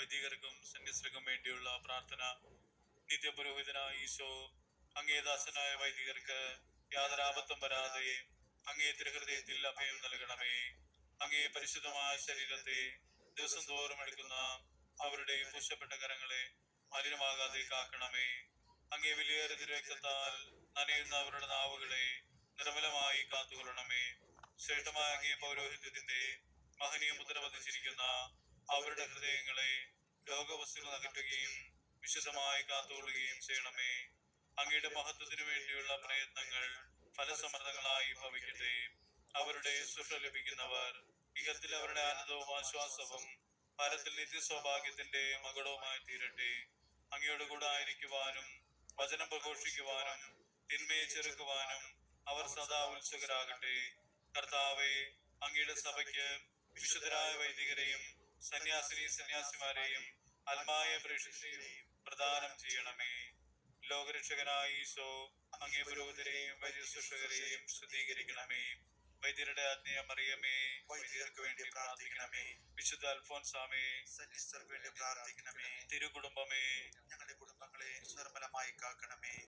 വൈദികർക്കും സന്യസ്തർക്കും വേണ്ടിയുള്ള പ്രാർത്ഥന നിത്യപുരോഹിതനായ ഈശോ അങ്ങേദാസനായ വൈദികർക്ക് യാതൊരു ആപത്തും വരാതെ അങ്ങേ തിരുഹൃദയത്തിൽ അഭയം നൽകണമേ. അങ്ങേ പരിശുദ്ധമായ ശരീരത്തെ ദിവസം തോറും എടുക്കുന്ന അവരുടെ പൂശപ്പെട്ട കരങ്ങളെ മലിനമാകാതെ കാക്കണമേ. അങ്ങേ വിലയേറെ തിരുവക്തത്താൽ നനയുന്ന അവരുടെ നാവുകളെ നിർമ്മലമായി കാത്തുകൊള്ളണമേ. ശ്രേഷ്ഠമായ അങ്ങേ പൗരോഹിത്യത്തിന്റെ മഹനീയ മുദ്ര പതിച്ചിരിക്കുന്ന അവരുടെ ഹൃദയങ്ങളെ രോഗവസ്തുക്കൾ അകറ്റുകയും വിശുദ്ധമായി കാത്തുകൊള്ളുകയും ചെയ്യണമേ. അങ്ങയുടെ മഹത്വത്തിനു വേണ്ടിയുള്ള പ്രയത്നങ്ങൾ ഫലസമൃദ്ധങ്ങളായി ഭവിക്കട്ടെ. അവരുടെ സുഷ ലഭിക്കുന്നവർ ഇഹത്തിൽ അവരുടെ ആനന്ദവും ആശ്വാസവും പരത്തിൽ നിത്യസൗഭാഗ്യത്തിന്റെ മകളവുമായി തീരട്ടെ. അങ്ങയോട് കൂടെ ആയിരിക്കുവാനും വചനം പ്രഘോഷിക്കുവാനും തിന്മയെ ചെറുക്കുവാനും അവർ സദാ ഉത്സുകരാകട്ടെ. കർത്താവെ അങ്ങയുടെ സഭയ്ക്ക് വിശുദ്ധരായ വൈദികരെയും സന്യാസിനി സന്യാസിമാരെയും അൽമായ പ്രേക്ഷിതരെയും പ്രദാനം ചെയ്യണമേ. ലോകരക്ഷകനായ ഈശോ അങ്ങേ പുരോഹിതരെയും വൈദ്യ ശുശ്രൂഷകരെയും ശുദ്ധീകരിക്കണമേ. വൈദ്യരുടെ ആജ്ഞയ മറിയമേ വൈദ്യർക്ക് വേണ്ടി പ്രാർത്ഥിക്കണമേ. വിശുദ്ധ അൽഫോൻസാമേ. സന്യസ്തർക്ക് വേണ്ടി പ്രാർത്ഥിക്കണമേ. തിരുകുടുംബമേ.